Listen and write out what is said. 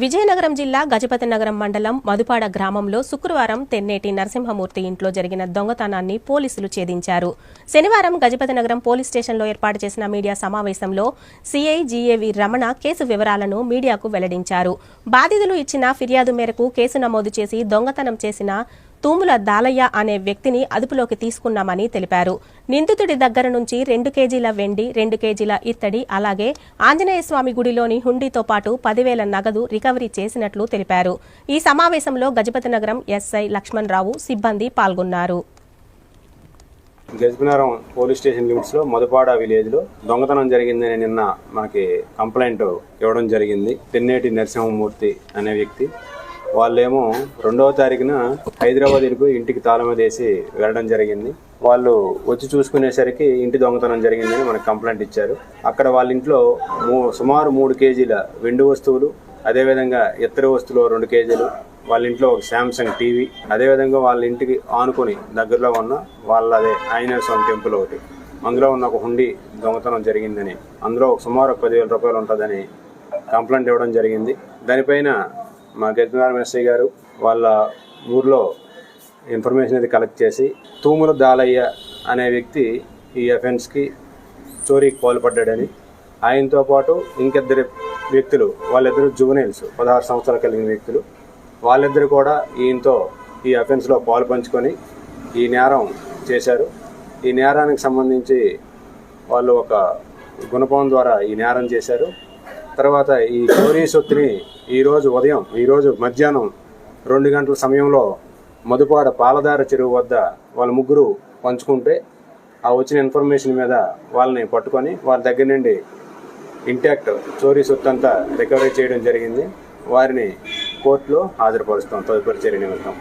విజయనగరం జిల్లా గజపతి నగరం మండలం మధుపాడ గ్రామంలో శుక్రవారం తెన్నేటి నరసింహమూర్తి ఇంట్లో జరిగిన దొంగతనాన్ని పోలీసులు ఛేదించారు. శనివారం గజపతి నగరం పోలీస్ స్టేషన్లో ఏర్పాటు చేసిన మీడియా సమావేశంలో సీఐ జీఏవి రమణ కేసు వివరాలను మీడియాకు వెల్లడించారు. బాధితులు ఇచ్చిన ఫిర్యాదు మేరకు కేసు నమోదు చేసి దొంగతనం చేసిన తూముల దాలయ్య అనే వ్యక్తిని అదుపులోకి తీసుకున్నామని తెలిపారు. నిందితుడి దగ్గర నుంచి రెండు కేజీల వెండి రెండు కేజీల ఇత్తడి అలాగే ఆంజనేయ స్వామి గుడిలోని హుండీతో పాటు పదివేల నగదు రికవరీ చేసినట్లు తెలిపారు. ఈ సమావేశంలో గజపతి నగరం ఎస్ఐ లక్ష్మణ్ రావు సిబ్బంది పాల్గొన్నారు. గజపనగరం పోలీస్ స్టేషన్ లిమిట్స్లో మధుపాడ విలేజ్లో దొంగతనం జరిగిందని నిన్న మనకి కంప్లైంట్ ఇవ్వడం జరిగింది. తెన్నేటి నరసింహమూర్తి అనే వ్యక్తి వాళ్ళేమో రెండవ తారీఖున హైదరాబాద్ వెళ్ళిపోయి ఇంటికి తాళం వేసి వెళ్ళడం జరిగింది. వాళ్ళు వచ్చి చూసుకునేసరికి ఇంటి దొంగతనం జరిగిందని మనకు కంప్లైంట్ ఇచ్చారు. అక్కడ వాళ్ళ ఇంట్లో మూ- సుమారు మూడు కేజీల వెండి వస్తువులు అదేవిధంగా ఇతర వస్తువులు రెండు కేజీలు వాళ్ళ ఇంట్లో ఒక శాంసంగ్ టీవీ అదేవిధంగా వాళ్ళ ఇంటికి ఆనుకొని దగ్గరలో ఉన్న వాళ్ళ అదే ఆంజనేయ స్వామి టెంపుల్ ఒకటి. అందులో ఉన్న ఒక హుండీ దొంగతనం జరిగిందని అందులో సుమారు ఒక పదివేల రూపాయలు ఉంటుందని కంప్లైంట్ ఇవ్వడం జరిగింది. దానిపైన మా గజనారాయణ ఎస్ఐ గారు వాళ్ళ ఊర్లో ఇన్ఫర్మేషన్ అది కలెక్ట్ చేసి తూముల దాలయ్య అనే వ్యక్తి ఈ అఫెన్స్కి చోరీకి పాల్పడ్డాడని ఆయనతో పాటు ఇంకిద్దరు వ్యక్తులు వాళ్ళిద్దరు జువనైల్స్ పదహారు సంవత్సరాలు కలిగిన వ్యక్తులు వాళ్ళిద్దరు కూడా ఈయనతో ఈ అఫెన్స్లో పాలు పంచుకొని ఈ నేరం చేశారు. ఈ నేరానికి సంబంధించి వాళ్ళు ఒక గుణపం ద్వారా ఈ నేరం చేశారు. తర్వాత ఈ చోరీ సొత్తుని ఈరోజు ఉదయం ఈరోజు మధ్యాహ్నం రెండు గంటల సమయంలో మధుపాడ పాలదార చెరువు వద్ద వాళ్ళ ముగ్గురు పంచుకుంటే ఆ వచ్చిన ఇన్ఫర్మేషన్ మీద వాళ్ళని పట్టుకొని వాళ్ళ దగ్గర నుండి ఇంటాక్ట్ చోరీ సొత్తు అంతా రికవరీ చేయడం జరిగింది. వారిని కోర్టులో హాజరుపరుస్తాం తదుపరి చర్య నిమిత్తం.